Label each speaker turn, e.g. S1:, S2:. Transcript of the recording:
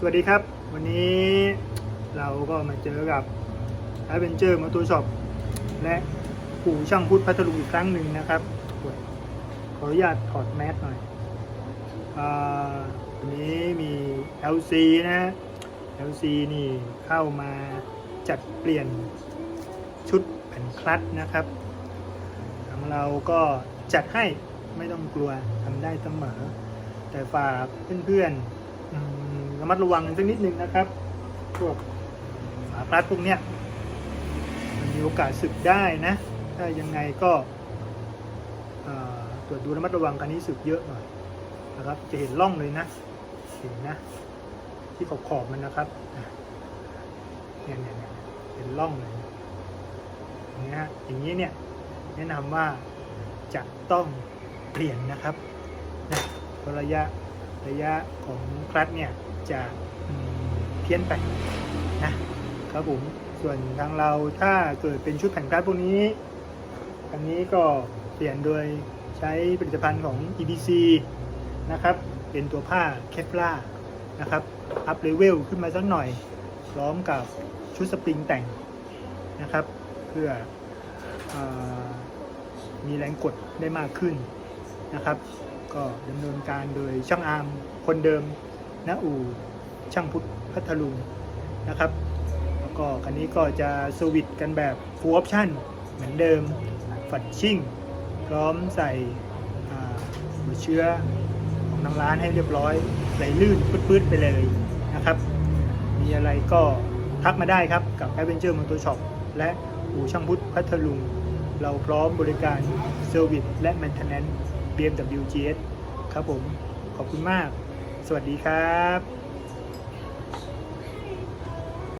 S1: สวัสดีครับ วันนี้เราก็มาเจอกับ Adventure Motor Shop และปู่ช่างพุทธพัทลุงอีกครั้งหนึ่งนะครับ ขออนุญาตถอดแมสหน่อยอาวันนี้มี LC นะ LC นี่เข้ามาจัดเปลี่ยนชุดแผ่นคลัตนะครับทางเราก็จัดให้ไม่ต้องกลัวทำได้เสมอ แต่ฝากเพื่อนๆ ระมัดระวังกันสักนิดนึงนะครับพวกฝาคลัตช์พวกเนี้ยมันมีโอกาสสึกได้นะ ถ้ายังไงก็ตรวจดูระมัดระวังคันนี้สึกเยอะหน่อยนะครับ จะเห็นร่องเลยนะเห็นนะ ที่ขอบขอบมันนะครับเนี่ยเนี่ยเห็นร่องเลยอย่างเงี้ยฮะอย่างนี้เนี่ยแนะนำว่าจะต้องเปลี่ยนนะครับนะระยะ ระยะของคลัตช์เนี่ยจะเพี้ยนไปนะครับผมส่วนทางเราถ้าเกิดเป็นชุดแผ่นคลัตช์พวกนี้อันนี้ก็เปลี่ยนโดยใช้ผลิตภัณฑ์ของ EBC นะครับ เป็นตัวผ้าเคฟลานะครับ อัพเลเวลขึ้นมาสักหน่อย พร้อมกับชุดสปริงแต่งนะครับ เพื่ออมีแรงกดได้มากขึ้นนะครับ ก็ดำเนินการโดยช่างอาร์มคนเดิมณอู่ช่างพุทธพัทลุงนะครับ แล้วก็คันนี้ก็จะสวิตกันแบบ full option เหมือนเดิมฝัดชิ่ง พร้อมใส่หัวเชื้อของทางร้านให้เรียบร้อยไหลลื่นปื๊ดๆไปเลยนะครับ มีอะไรก็ทักมาได้ครับกับ Adventure Motor Shop และอู่ช่างพุทธพัทลุง เราพร้อมบริการเซอร์วิสและ Maintenance BMW GS ครับผม ขอบคุณมาก สวัสดีครับ